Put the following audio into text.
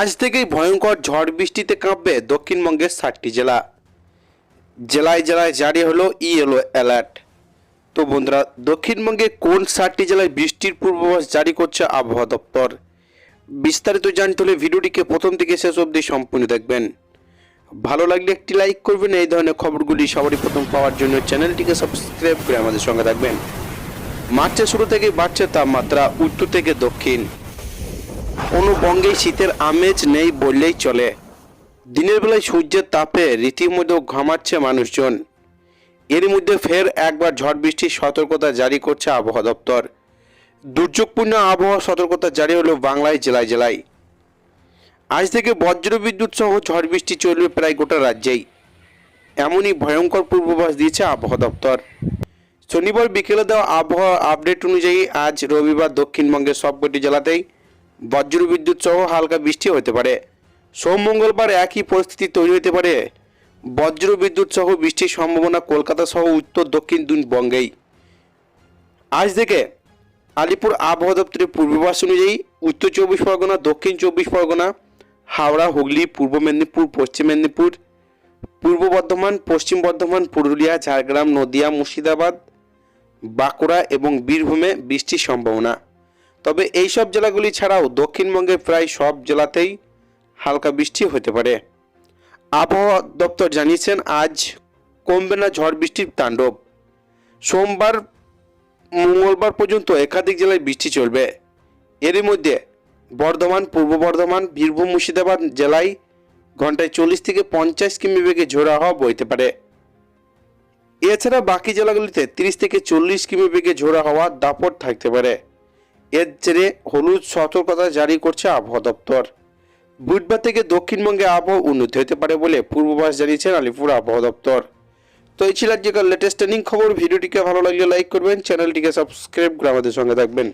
আজ থেকেই ভয়ঙ্কর ঝড় বৃষ্টিতে কাঁপবে দক্ষিণবঙ্গের ষাটটি জেলা। জেলায় জেলায় জারি হলো ইয়েলো অ্যালার্ট। তো বন্ধুরা, দক্ষিণবঙ্গে কোন ষাটটি জেলায় বৃষ্টির পূর্বাভাস জারি করছে আবহাওয়া দপ্তর? বিস্তারিত জানতে হলে ভিডিওটিকে প্রথম থেকে শেষ অবধি সম্পূর্ণ দেখবেন। ভালো লাগলে একটি লাইক করবেন, এই ধরনের খবরগুলি সবারই প্রথম পাওয়ার জন্য চ্যানেলটিকে সাবস্ক্রাইব করে আমাদের সঙ্গে থাকবেন। মার্চের শুরু থেকে বাড়ছে তাপমাত্রা, উত্তর থেকে দক্ষিণ। কোনো বঙ্গেই শীতের আমেজ নেই বললেই চলে। দিনের বেলায় সূর্যের তাপে রীতিমতো ঘামাচ্ছে মানুষজন। এর মধ্যে ফের একবার ঝড় বৃষ্টির সতর্কতা জারি করছে আবহাওয়া দপ্তর। দুর্যোগপূর্ণ আবহাওয়া সতর্কতা জারি হলো বাংলায় জেলায় জেলায়। আজ থেকে বজ্র বিদ্যুৎ সহ ঝড় বৃষ্টি চলবে প্রায় গোটা রাজ্যেই। এমনই ভয়ঙ্কর পূর্বাভাস দিয়েছে আবহাওয়া দপ্তর। শনিবার বিকেলে দেওয়া আবহাওয়া আপডেট অনুযায়ী আজ রবিবার দক্ষিণবঙ্গের সবকটি জেলাতেই বজ্র বিদ্যুৎ সহ হালকা বৃষ্টি হতে পারে। সোম মঙ্গলবার একই পরিস্থিতি তৈরি হতে পারে। বজ্র বিদ্যুৎ সহ বৃষ্টির সম্ভাবনা কলকাতা সহ উত্তর, দক্ষিণ দুই বঙ্গেই। আজ থেকে আলিপুর আবহাওয়া দপ্তরের পূর্বাভাস অনুযায়ী উত্তর চব্বিশ পরগনা, দক্ষিণ চব্বিশ পরগনা, হাওড়া, হুগলি, পূর্ব মেদিনীপুর, পশ্চিম মেদিনীপুর, পূর্ব বর্ধমান, পশ্চিম বর্ধমান, পুরুলিয়া, ঝাড়গ্রাম, নদিয়া, মুর্শিদাবাদ, বাঁকুড়া এবং বীরভূমে বৃষ্টির সম্ভাবনা। তবে এই সব জেলাগুলি ছাড়াও দক্ষিণবঙ্গের প্রায় সব জেলাতেই হালকা বৃষ্টি হতে পারে। আবহাওয়া দপ্তর জানিয়েছেন, আজ কমবে না ঝড় বৃষ্টির তাণ্ডব। সোমবার, মঙ্গলবার পর্যন্ত একাধিক জেলায় বৃষ্টি চলবে। এরই মধ্যে বর্ধমান, পূর্ব বর্ধমান, বীরভূম, মুর্শিদাবাদ জেলায় ঘন্টায় চল্লিশ থেকে পঞ্চাশ কিমি বেগে ঝোড়া হওয়া বইতে পারে। এছাড়া বাকি জেলাগুলিতে তিরিশ থেকে চল্লিশ কিমি বেগে ঝোড়া হওয়া দাপট থাকতে পারে। এর জেরে হলুদ সতর্কতা জারি করছে আবহাওয়া দপ্তর। বুধবার থেকে দক্ষিণবঙ্গে আবহাওয়া উন্নতি হতে পারে বলে পূর্বাভাস জানিয়েছেন আলিপুর আবহাওয়া দপ্তর। তো এই ছিল আজকের লেটেস্ট ট্রেনিং খবর। ভিডিওটিকে ভালো লাগলে লাইক করবেন চ্যানেলটিকে সাবস্ক্রাইব করে আমাদের সঙ্গে থাকবেন।